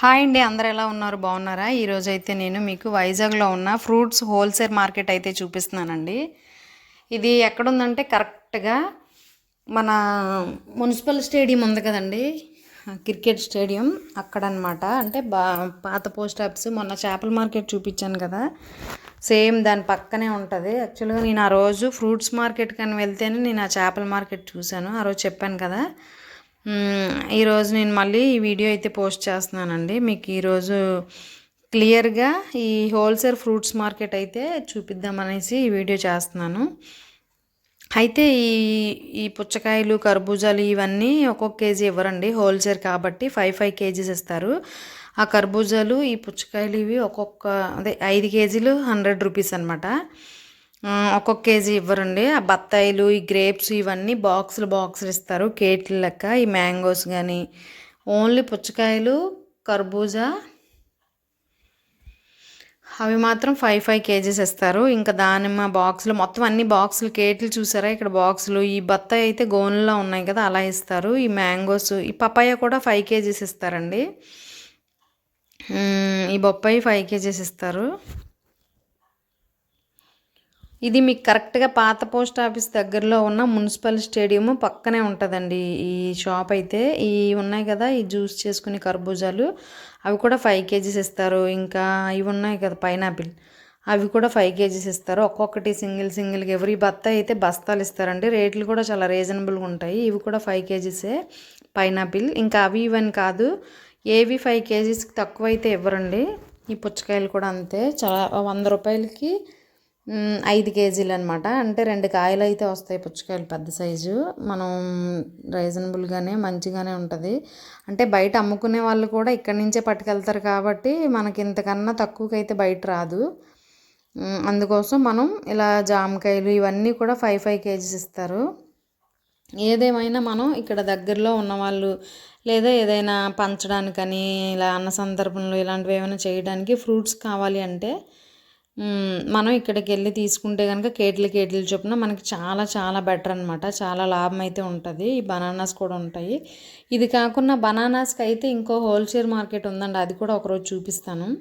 Hi అండి అందరు ఎలా ఉన్నారు? బాగున్నారా? ఈరోజు అయితే నేను మీకు వైజాగ్లో ఉన్న ఫ్రూట్స్ హోల్సేల్ మార్కెట్ అయితే చూపిస్తున్నానండి. ఇది ఎక్కడుందంటే కరెక్ట్గా మన మున్సిపల్ స్టేడియం ఉంది కదండి. క్రికెట్ స్టేడియం అక్కడనమాట. అంటే బా పాత పోస్ట్ ఆఫీస్ మొన్న చేపల మార్కెట్ చూపించాను కదా. సేమ్ దాని పక్కనే ఉంటుంది. యాక్చువల్గా నేను ఆ రోజు ఫ్రూట్స్ మార్కెట్ కానీ వెళ్తేనే నేను ఆ చేపల మార్కెట్ చూశాను. ఆ రోజు చెప్పాను కదా. ఈరోజు నేను మళ్ళీ ఈ వీడియో అయితే పోస్ట్ చేస్తున్నానండి. మీకు ఈరోజు క్లియర్గా ఈ హోల్సేల్ ఫ్రూట్స్ మార్కెట్ అయితే చూపిద్దామనేసి ఈ వీడియో చేస్తున్నాను. అయితే ఈ ఈ పుచ్చకాయలు కర్బూజాలు ఇవన్నీ ఒక్కొక్క కేజీ ఇవ్వరండి. హోల్సేల్ కాబట్టి ఫైవ్ ఫైవ్ కేజీస్ ఇస్తారు. ఆ కర్బూజాలు ఈ పుచ్చకాయలు ఇవి ఒక్కొక్క అదే ఐదు కేజీలు హండ్రెడ్ రూపీస్ అనమాట ఒక్కొక్క కేజీ ఇవ్వరండి. ఆ బత్తాయిలు ఈ గ్రేప్స్ ఇవన్నీ బాక్సులు బాక్సులు ఇస్తారు. కేట్ల లెక్క ఈ మ్యాంగోస్ కానీ ఓన్లీ పుచ్చకాయలు కర్బూజా. అవి మాత్రం ఫైవ్ ఫైవ్ కేజీస్ ఇస్తారు. ఇంకా దానిమ్మ బాక్సులు మొత్తం అన్ని బాక్సులు కేట్లు చూసారా? ఇక్కడ బాక్సులు ఈ బత్తాయి అయితే గోన్లో ఉన్నాయి కదా అలా ఇస్తారు. ఈ మ్యాంగోస్ ఈ పపాయ కూడా ఫైవ్ కేజీస్ ఇస్తారండి. ఈ బొప్పాయి ఫైవ్ కేజీస్ ఇస్తారు. ఇది మీకు కరెక్ట్గా పాత పోస్ట్ ఆఫీస్ దగ్గరలో ఉన్న మున్సిపల్ స్టేడియం పక్కనే ఉంటుందండి. ఈ షాప్ అయితే ఈ ఉన్నాయి కదా ఈ జ్యూస్ చేసుకునే కర్బూజాలు. అవి కూడా ఫైవ్ కేజీస్ ఇస్తారు. ఇంకా ఇవి ఉన్నాయి కదా పైనాపిల్. అవి కూడా ఫైవ్ కేజీస్ ఇస్తారు. ఒక్కొక్కటి సింగిల్ సింగిల్గా ఎవరి బత్త అయితే బస్తాలు ఇస్తారండి. రేట్లు కూడా చాలా రీజనబుల్గా ఉంటాయి. ఇవి కూడా ఫైవ్ కేజీసే పైనాపిల్. ఇంకా అవి ఇవని కాదు ఏవి ఫైవ్ కేజీస్కి తక్కువ అయితే ఇవ్వరండి. ఈ పుచ్చకాయలు కూడా అంతే. చాలా వంద రూపాయలకి ఐదు కేజీలు అనమాట అంటే రెండు కాయలు అయితే వస్తాయి పుచ్చకాయలు పెద్ద సైజు. మనం రీజనబుల్గానే మంచిగానే ఉంటుంది. అంటే బయట అమ్ముకునే వాళ్ళు కూడా ఇక్కడి నుంచే పట్టుకెళ్తారు కాబట్టి మనకి ఇంతకన్నా తక్కువకైతే అయితే బయట రాదు. అందుకోసం మనం ఇలా జామకాయలు ఇవన్నీ కూడా ఫైవ్ ఫైవ్ కేజీస్ ఇస్తారు. ఏదేమైనా మనం ఇక్కడ దగ్గరలో ఉన్నవాళ్ళు లేదా ఏదైనా పంచడానికని ఇలా అన్న సందర్భంలో ఇలాంటివి ఏమైనా చేయడానికి ఫ్రూట్స్ కావాలి అంటే మనం ఇక్కడికి వెళ్ళి తీసుకుంటే కనుక కేట్లు కేట్లు చొప్పున మనకి చాలా చాలా బెటర్ అనమాట చాలా లాభం అయితే ఉంటుంది. ఈ బనానాస్ కూడా ఉంటాయి. ఇది కాకుండా బనానాస్కి అయితే ఇంకో హోల్సేల్ మార్కెట్ ఉందండి. అది కూడా ఒకరోజు చూపిస్తాను.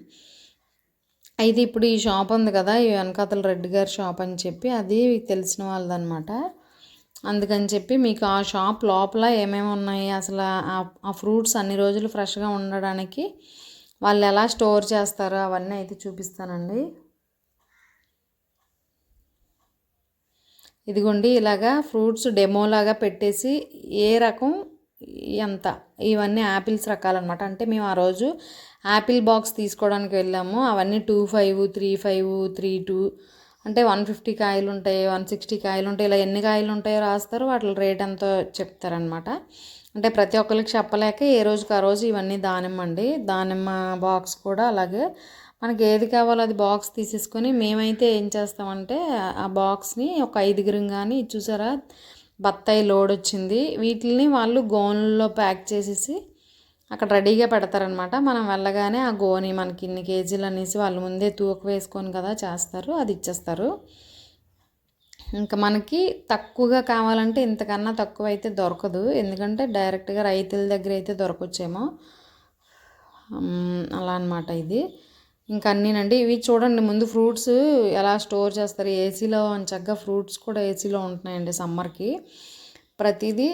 అయితే ఇప్పుడు ఈ షాప్ ఉంది కదా ఈ వెనకాతల రెడ్డి గారి షాప్ అని చెప్పి అది తెలిసిన వాళ్ళదనమాట అందుకని చెప్పి మీకు ఆ షాప్ లోపల ఏమేమి ఉన్నాయి? అసలు ఆ- ఆ ఫ్రూట్స్ అన్ని రోజులు ఫ్రెష్గా ఉండడానికి వాళ్ళు ఎలా స్టోర్ చేస్తారో అవన్నీ అయితే చూపిస్తానండి. ఇదిగోండి ఇలాగా ఫ్రూట్స్ డెమోలాగా పెట్టేసి ఏ రకం ఎంత? ఇవన్నీ యాపిల్స్ రకాలన్నమాట. అంటే మేము ఆ రోజు యాపిల్ బాక్స్ తీసుకోవడానికి వెళ్ళాము. అవన్నీ two five three five three two అంటే వన్ ఫిఫ్టీ కాయలు ఉంటాయి వన్ సిక్స్టీ కాయలు ఉంటాయి ఇలా ఎన్ని కాయలు ఉంటాయో రాస్తారు వాటి రేట్ ఎంతో చెప్తారనమాట అంటే ప్రతి ఒక్కరికి చెప్పలేక ఏ రోజుకి ఆ రోజు ఇవన్నీ దానిమ్మ అండి దానిమ్మ బాక్స్ కూడా అలాగే మనకి ఏది కావాలో అది బాక్స్ తీసేసుకొని మేమైతే ఏం చేస్తామంటే ఆ బాక్స్ని ఒక ఐదుగురం కానీ చూసారా? బత్తాయి లోడ్ వచ్చింది. వీటిని వాళ్ళు గోన్లో ప్యాక్ చేసేసి అక్కడ రెడీగా పెడతారనమాట మనం వెళ్ళగానే ఆ గోని మనకి ఇన్ని కేజీలు అనేసి వాళ్ళు ముందే తూక వేసుకొని కదా చేస్తారు అది ఇచ్చేస్తారు. ఇంకా మనకి తక్కువగా కావాలంటే ఇంతకన్నా తక్కువ అయితే దొరకదు. ఎందుకంటే డైరెక్ట్గా రైతుల దగ్గర అయితే దొరకొచ్చేమో. అలా అనమాట ఇది. ఇంకా అన్నీనండి ఇవి చూడండి ముందు ఫ్రూట్స్ ఎలా స్టోర్ చేస్తారు ఏసీలో చక్కగా ఫ్రూట్స్ కూడా ఏసీలో ఉంటున్నాయండి సమ్మర్కి. ప్రతిదీ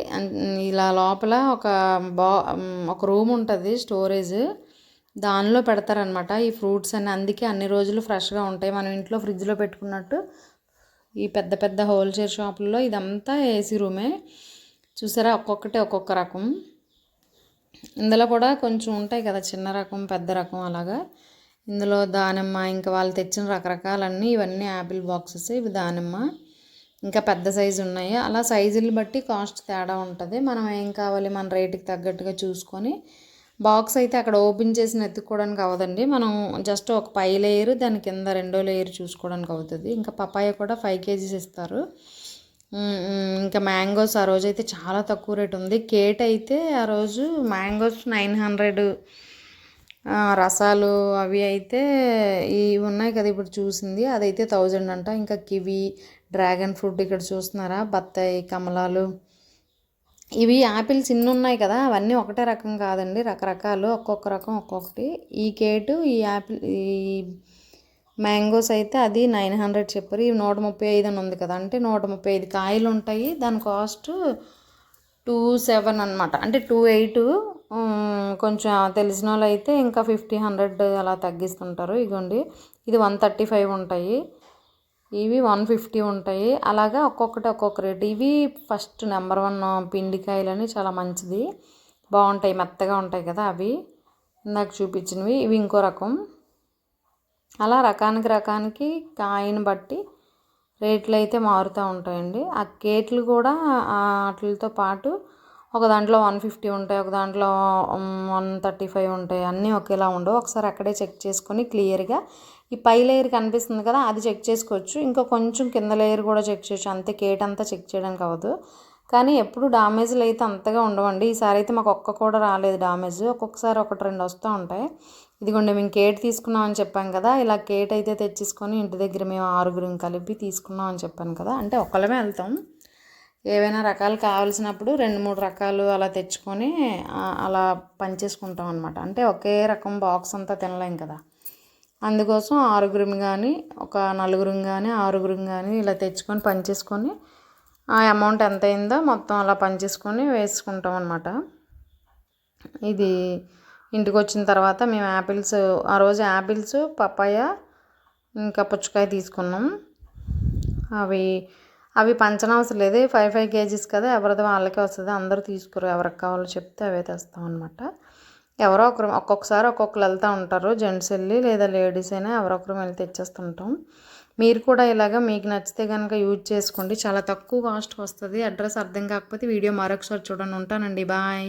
ఇలా లోపల ఒక బా ఒక రూమ్ ఉంటుంది స్టోరేజ్. దానిలో పెడతారనమాట ఈ ఫ్రూట్స్ అన్ని. అందుకే అన్ని రోజులు ఫ్రెష్గా ఉంటాయి. మనం ఇంట్లో ఫ్రిడ్జ్లో పెట్టుకున్నట్టు ఈ పెద్ద పెద్ద హోల్సేల్ షాపుల్లో ఇదంతా ఏసీ రూమే. చూసారా? ఒక్కొక్కటి ఒక్కొక్క రకం. ఇందులో కూడా కొంచెం ఉంటాయి కదా చిన్న రకం పెద్ద రకం అలాగా. ఇందులో దానిమ్మ ఇంకా వాళ్ళు తెచ్చిన రకరకాలన్నీ ఇవన్నీ యాపిల్ బాక్సెస్ ఇవి దానిమ్మ. ఇంకా పెద్ద సైజు ఉన్నాయి. అలా సైజులు బట్టి కాస్ట్ తేడా ఉంటుంది. మనం ఏం కావాలి మన రేటుకి తగ్గట్టుగా చూసుకొని. బాక్స్ అయితే అక్కడ ఓపెన్ చేసి ఎత్తుక్కోవడానికి అవ్వదండి. మనం జస్ట్ ఒక పై లేయర్ దాని కింద రెండో లేయర్ చూసుకోవడానికి అవుతుంది. ఇంకా పపాయ కూడా ఫైవ్ కేజీస్ ఇస్తారు. ఇంకా మ్యాంగోస్ ఆ రోజు అయితే చాలా తక్కువ రేట్ ఉంది. కేట్ అయితే ఆ రోజు మ్యాంగోస్ నైన్ హండ్రెడ్ రసాలు అవి అయితే ఇవి ఉన్నాయి కదా ఇప్పుడు చూసింది. అదైతే థౌజండ్ అంట. ఇంకా కివి డ్రాగన్ ఫ్రూట్ ఇక్కడ చూస్తున్నారా? బత్తాయి కమలాలు. ఇవి యాపిల్స్ ఇన్ని ఉన్నాయి కదా. అవన్నీ ఒకటే రకం కాదండి. రకరకాలు ఒక్కొక్క రకం ఒక్కొక్కటి. ఈ కేటు ఈ యాపిల్ ఈ మ్యాంగోస్ అయితే అది నైన్ హండ్రెడ్ చెప్పారు. ఇవి నూట ముప్పై ఐదు అని ఉంది కదా. అంటే నూట ముప్పై ఐదు కాయలు ఉంటాయి. దాని కాస్ట్ టూ సెవెన్ అనమాట అంటే టూ ఎయిట్ కొంచెం తెలిసిన వాళ్ళు అయితే ఇంకా ఫిఫ్టీ హండ్రెడ్ అలా తగ్గిస్తుంటారు. ఇగోండి ఇది వన్ థర్టీ ఫైవ్ ఉంటాయి. ఇవి వన్ ఫిఫ్టీ ఉంటాయి. అలాగా ఒక్కొక్కటి ఒక్కొక్క రేట్. ఇవి ఫస్ట్ నెంబర్ వన్ పిండికాయలని చాలా మంచిది. బాగుంటాయి మెత్తగా ఉంటాయి కదా అవి. ఇందాక చూపించినవి. ఇవి ఇంకో రకం. అలా రకానికి రకానికి కాయని బట్టి రేట్లు అయితే మారుతూ ఉంటాయండి. ఆ కేట్లు కూడా వాటితో పాటు ఒక దాంట్లో వన్ ఫిఫ్టీ ఉంటాయి ఒక దాంట్లో వన్ థర్టీ ఫైవ్ ఉంటాయి. అన్నీ ఒకేలా ఉండవు. ఒకసారి అక్కడే చెక్ చేసుకొని క్లియర్గా ఈ పై లేయర్ కనిపిస్తుంది కదా అది చెక్ చేసుకోవచ్చు. ఇంకా కొంచెం కింద లేయర్ కూడా చెక్ చేయొచ్చు. అంతే కేట్ అంతా చెక్ చేయడానికి అవ్వదు కానీ ఎప్పుడు డామేజ్లు అయితే అంతగా ఉండవండి. ఈసారి అయితే మాకు ఒక్క కూడా రాలేదు డామేజ్. ఒక్కొక్కసారి ఒకటి రెండు వస్తూ ఉంటాయి. ఇదిగోండి మేము కేట్ తీసుకున్నాం అని చెప్పాం కదా ఇలా కేట్ అయితే తెచ్చేసుకొని ఇంటి దగ్గర మేము ఆరుగురం కలిపి తీసుకున్నామని చెప్పాను కదా అంటే ఒక్కళ్ళమే వెళ్తాం. ఏవైనా రకాలు కావాల్సినప్పుడు రెండు మూడు రకాలు అలా తెచ్చుకొని అలా పనిచేసుకుంటాం అనమాట అంటే ఒకే రకం బాక్స్ అంతా తినలేం కదా. అందుకోసం ఆరుగురం కానీ ఒక నలుగురం కానీ ఆరుగురం కానీ ఇలా తెచ్చుకొని పనిచేసుకొని ఆ అమౌంట్ ఎంత అయిందో మొత్తం అలా పనిచేసుకొని వేసుకుంటాం అనమాట ఇది ఇంటికి వచ్చిన తర్వాత మేము యాపిల్స్ ఆ రోజు యాపిల్స్ పపాయ ఇంకా పుచ్చకాయ తీసుకున్నాం. అవి అవి పంచనవసరం లేదు. ఫైవ్ ఫైవ్ కేజీస్ కదా ఎవరిది వాళ్ళకే వస్తుంది. అందరూ తీసుకురు. ఎవరికి కావాలో చెప్తే అవే తెస్తాం అనమాట ఎవరో ఒకరు ఒక్కొక్కసారి ఒక్కొక్కరు వెళ్తూ ఉంటారు. జెంట్స్ వెళ్ళి లేదా లేడీస్ అయినా ఎవరొకరు వెళ్ళి తెచ్చేస్తుంటాం. మీరు కూడా ఇలాగ మీకు నచ్చితే కనుక యూజ్ చేసుకోండి. చాలా తక్కువ కాస్ట్ వస్తుంది. అడ్రస్ అర్థం కాకపోతే వీడియో మరొకసారి చూడండి. ఉంటానండి. బాయ్.